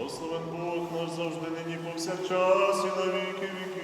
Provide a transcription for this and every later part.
Благословен Бог наш завжди нині повсякчас і навіки, віки.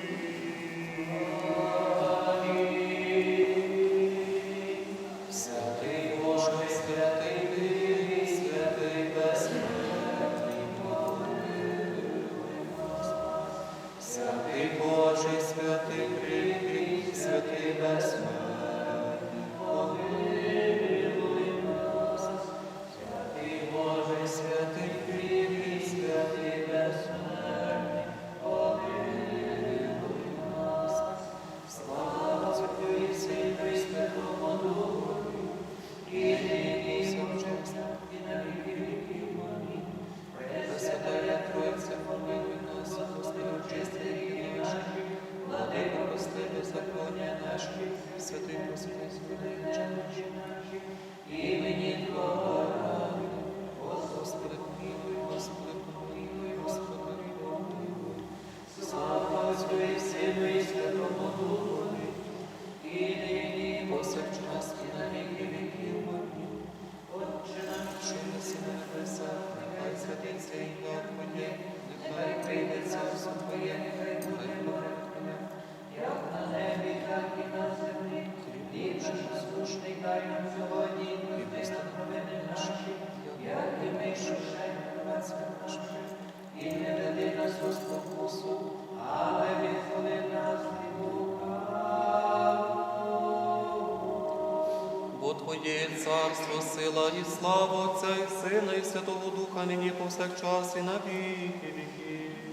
владі, слава Отця і Сина, і Святого Духа, нині повсякчас, і на віки віків.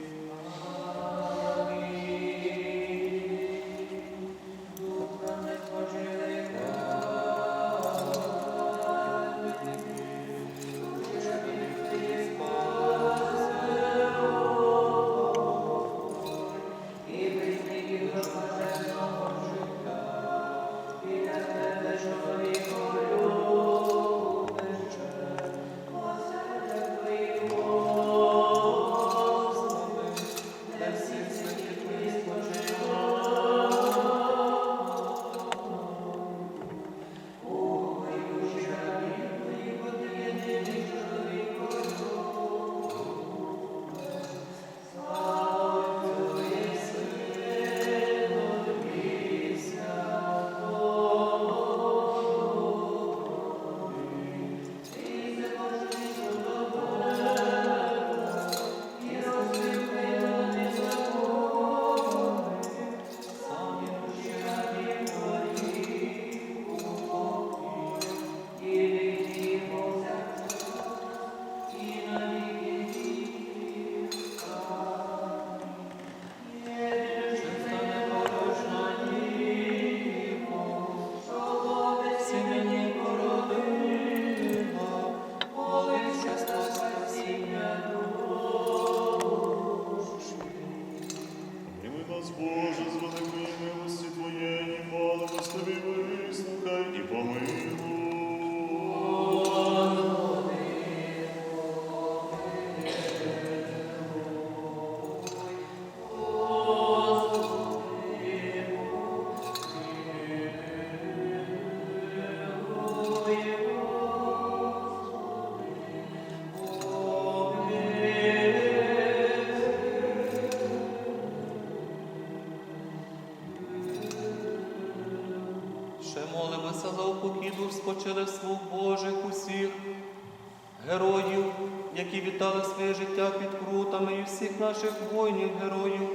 всіх наших воїнів, героїв,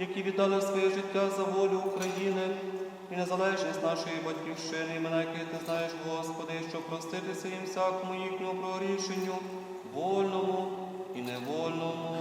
які віддали своє життя за волю України і незалежність нашої батьківщини, мене, яких ти знаєш, Господи, щоб проститися їм всякому їхньому прорішенню, вольному і невольному.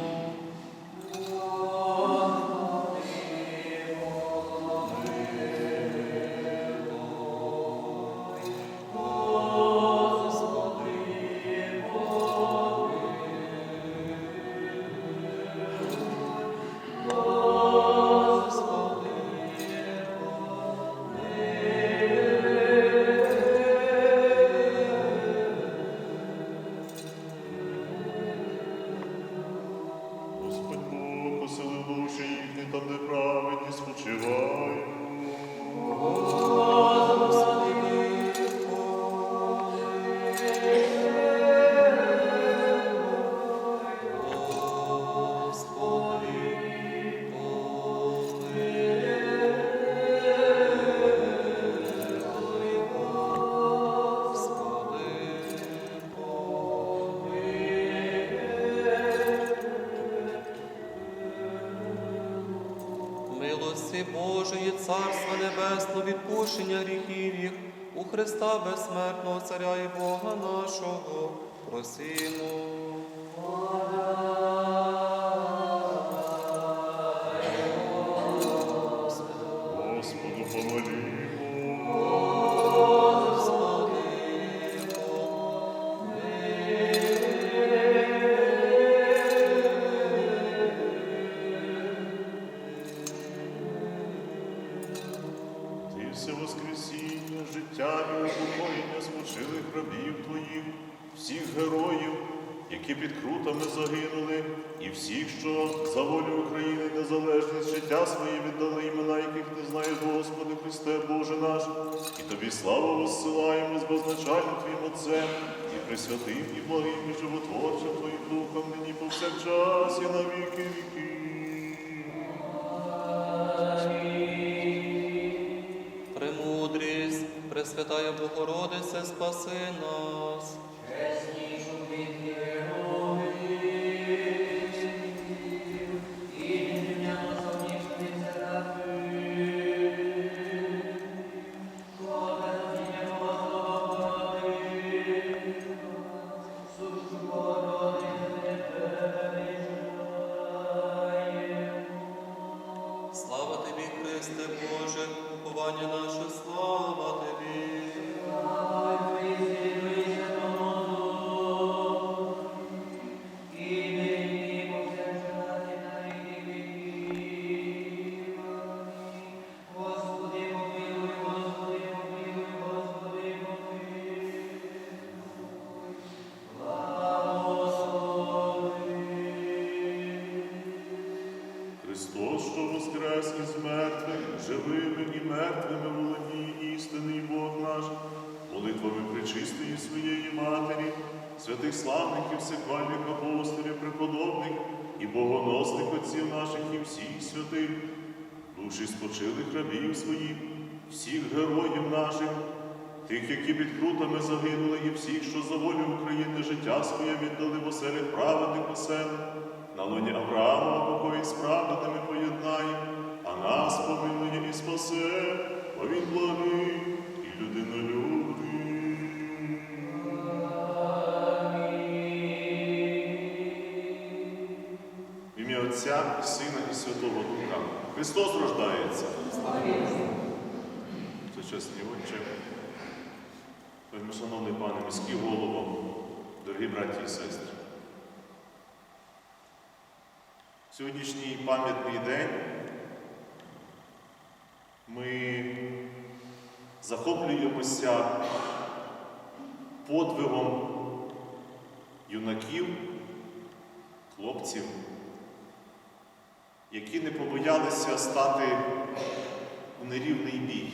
Божої Царства Небесного, відпущення гріхів їх у Христа безсмертного Царя і Бога нашого просимо. Всіх героїв, які під крутами загинули, і всіх, що за волю України незалежність життя своє віддали імена, яких не знає Господи Христе Боже наш, і тобі славу воссилаємо з беззначальним Твоїм Отцем, і присвятим, і благим, і животворчим Твоїм Духом, нині повсякчас, і на віки віки. Премудрість, Пресвятая Богородице, спаси нас. Святих славників, всехвальних апостолів, преподобних і богоносних отців наших і всіх святих, душі спочилих рабів своїх, всіх героїв наших, тих, які під крутами загинули, і всіх, що за волю України життя своє віддали в оселях праведних осель, на лоні Авраама покої справедними поєднає, а нас помилує і спасе, бо він благий і людинолюбний. Отця і Сина і Святого Духа. Христос рождається. Сучасні отче, шановний пане міський голово, дорогі браті і сестри. Сьогоднішній пам'ятний день ми захоплюємося подвигом юнаків, хлопців, які не побоялися стати у нерівний бій.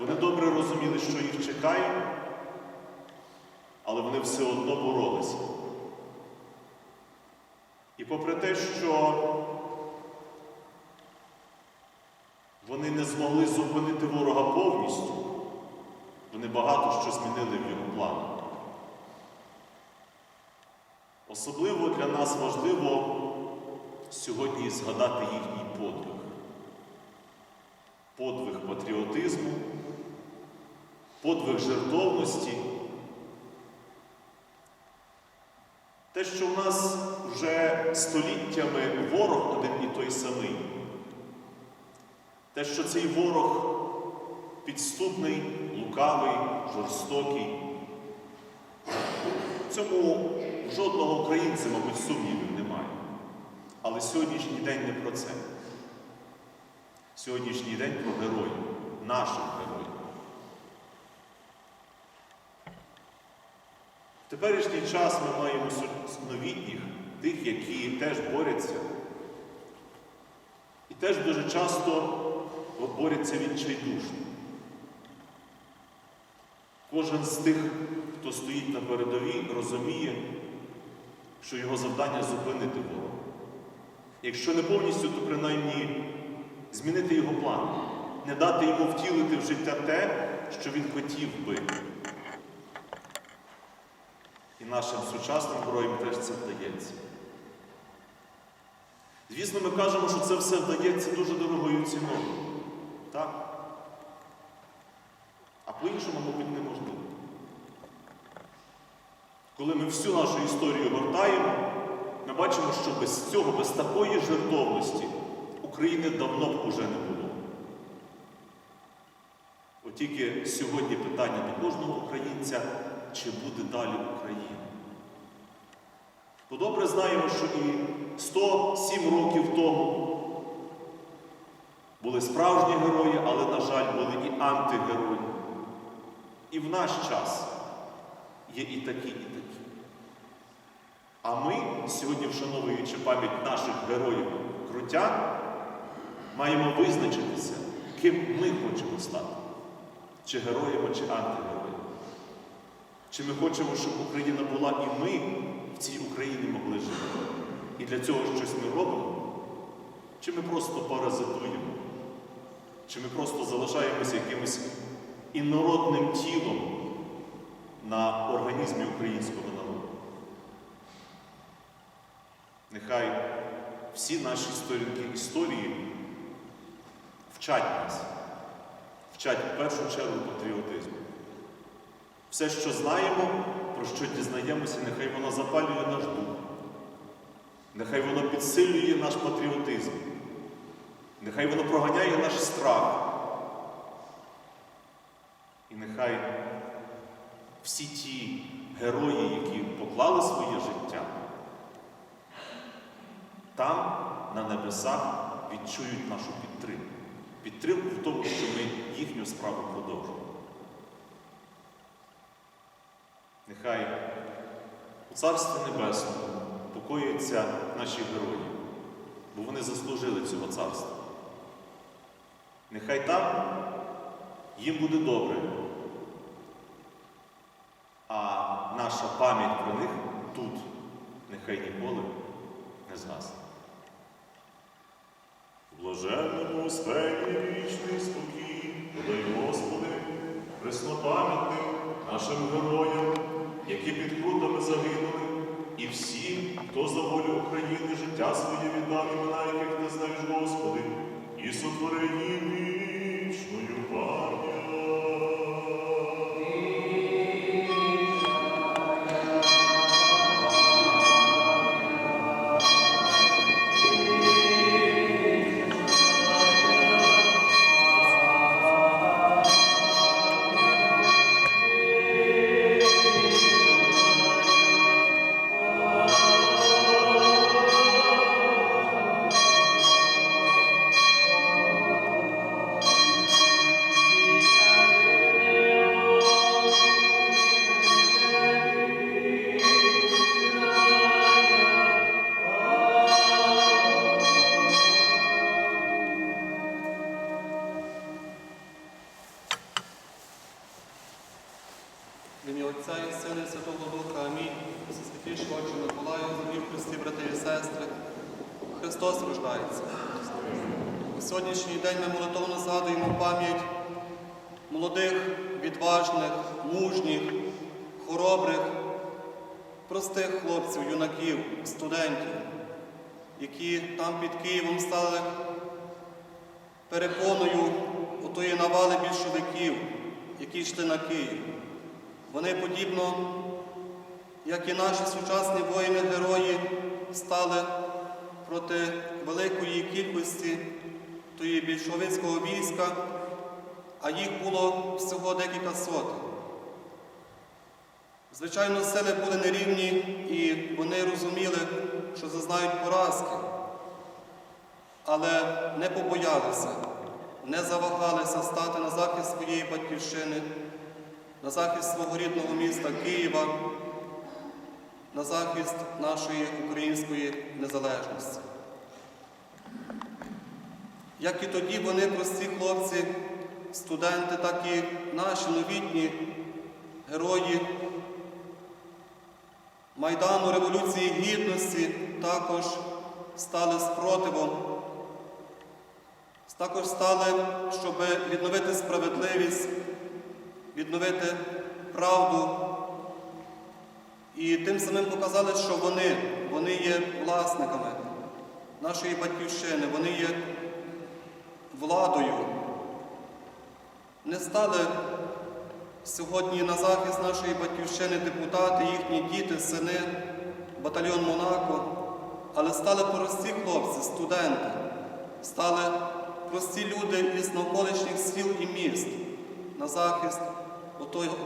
Вони добре розуміли, що їх чекає, але вони все одно боролися. І попри те, що вони не змогли зупинити ворога повністю, вони багато що змінили в його планах. Особливо для нас важливо сьогодні згадати їхній подвиг. Подвиг патріотизму, подвиг жертовності. Те, що в нас вже століттями ворог один і той самий. Те, що цей ворог підступний, лукавий, жорстокий. В цьому жодного українця, мабуть, сумнівів. Але сьогоднішній день не про це. Сьогоднішній день про героїв, наших героїв. В теперішній час ми маємо новітніх, тих, які теж борються. І теж дуже часто борються відчайдушно. Кожен з тих, хто стоїть на передовій, розуміє, що його завдання зупинити ворога. Якщо не повністю, то принаймні змінити його план, не дати йому втілити в життя те, що він хотів би. І нашим сучасним героям теж це вдається. Звісно, ми кажемо, що це все вдається дуже дорогою ціною. Так? А по-іншому, мабуть, неможливо. Коли ми всю нашу історію гортаємо, бачимо, що без цього, без такої жертовності України давно б уже не було. От тільки сьогодні питання до кожного українця, чи буде далі Україна. Бо добре знаємо, що і 107 років тому були справжні герої, але, на жаль, були і антигерої. І в наш час є і такі, і такі. А ми, сьогодні, вшановуючи пам'ять наших героїв крутян, маємо визначитися, ким ми хочемо стати. Чи героями, чи антигероями. Чи ми хочемо, щоб Україна була і ми в цій Україні могли жити. І для цього щось ми робимо? Чи ми просто паразитуємо? Чи ми просто залишаємося якимось інородним тілом на організмі українського Нехай всі наші сторінки історії вчать нас, вчать в першу чергу патріотизму. Все, що знаємо, про що дізнаємося, нехай воно запалює наш дух, нехай воно підсилює наш патріотизм, нехай воно проганяє наш страх. І нехай всі ті герої, які поклали своє життя, там, на небесах, відчують нашу підтримку. Підтримку в тому, що ми їхню справу продовжуємо. Нехай у Царстві Небесному покоюються наші герої, бо вони заслужили цього царства. Нехай там їм буде добре, а наша пам'ять про них тут нехай ніколи не згасне. Блаженному спектрі вічний спокій, подай Господи, преснопам'ятним нашим героям, які під крутами загинули, і всім, хто за волю України життя своє віддав імена, яких ти знаєш, Господи, і сотвори їм вічною пам'ять. Сьогоднішній день ми молитовно згадуємо пам'ять молодих, відважних, мужніх, хоробрих, простих хлопців, юнаків, студентів, які там під Києвом стали перепоною отої навали більшовиків, які йшли на Київ. Вони подібно, як і наші сучасні воїни-герої, стали проти великої кількості тої більшовицького війська, а їх було всього декілька сотень. Звичайно, сили були нерівні, і вони розуміли, що зазнають поразки, але не побоялися, не завагалися стати на захист своєї батьківщини на захист свого рідного міста Києва, на захист нашої української незалежності. Як і тоді вони, прості хлопці, студенти, так і наші новітні герої Майдану Революції Гідності також стали спротивом, також стали, щоб відновити справедливість відновити правду. І тим самим показали, що вони, вони є власниками нашої батьківщини, вони є владою. Не стали сьогодні на захист нашої батьківщини депутати, їхні діти, сини, батальйон Монако, але стали прості хлопці, студенти, стали прості люди із навколишніх сіл і міст на захист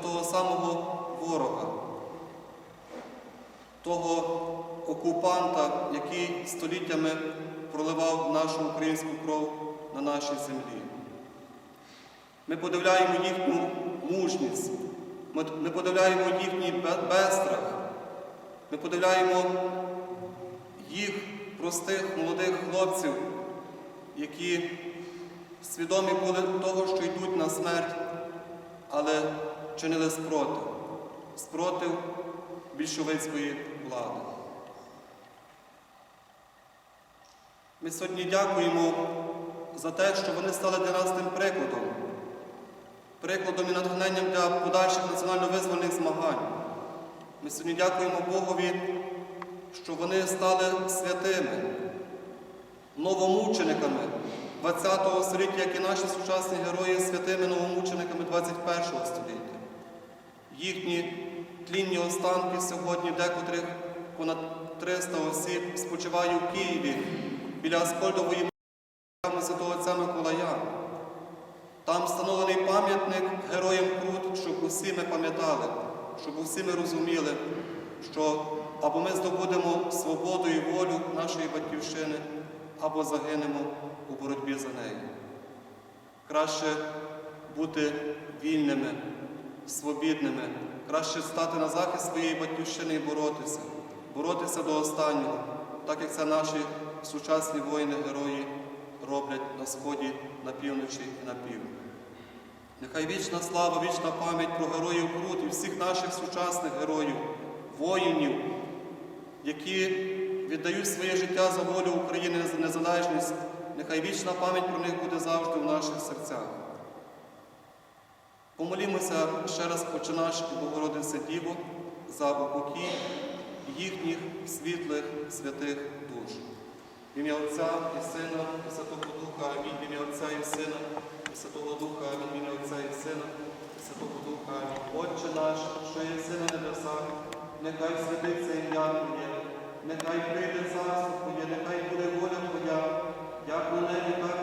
того самого ворога, того окупанта, який століттями проливав нашу українську кров на нашій землі. Ми подивляємо їхню мужність, ми, подивляємо їхній безстрах, ми подивляємо їх, простих молодих хлопців, які свідомі були того, що йдуть на смерть, але чинили спротив, спротив більшовицької влади. Ми сьогодні дякуємо за те, що вони стали для нас тим прикладом, прикладом і натхненням для подальших національно-визвольних змагань. Ми сьогодні дякуємо Богові, що вони стали святими, новомучениками ХХ століття, як і наші сучасні герої, святими новомучениками ХХІ століття. Їхні тлінні останки сьогодні, декотрих понад 300 осіб спочиває в Києві біля Аскольдової отця Миколая. Там встановлений пам'ятник героям Крут, щоб усі ми пам'ятали, щоб усі ми розуміли, що або ми здобудемо свободу і волю нашої батьківщини, або загинемо у боротьбі за нею. Краще бути вільними, свобідними, краще стати на захист своєї батьківщини і боротися, боротися до останнього, так як це наші сучасні воїни-герої роблять на сході, на півночі і на півдні. Нехай вічна слава, вічна пам'ять про героїв Крут і всіх наших сучасних героїв, воїнів, які віддають своє життя за волю України за незалежність. Нехай вічна пам'ять про них буде завжди в наших серцях. Помолімося ще раз, Отче наш і Богородице Діво, за упокій їхніх світлих святих ім'я Отця і Сина, і Святого Духа, Амінь. Ім'я Отця і Сина, і Святого Духа, Амінь. Ім'я Отця і Сина, і Святого Духа, Амінь. Отче наш, що є сина на небесах, нехай святиться ім'я Твоє, нехай прийде царство Твоє, нехай буде воля Твоя, як на небі, так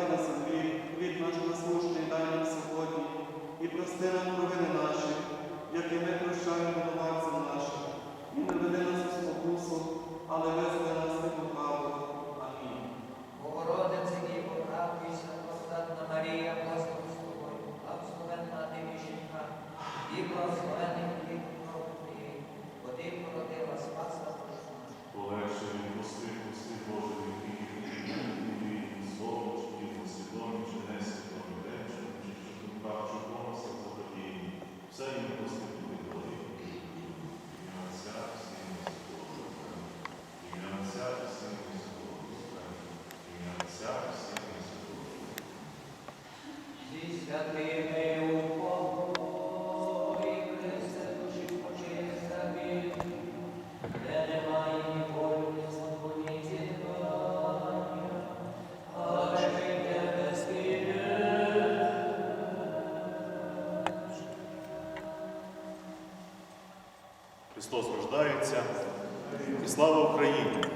Христос рождається. І слава Україні!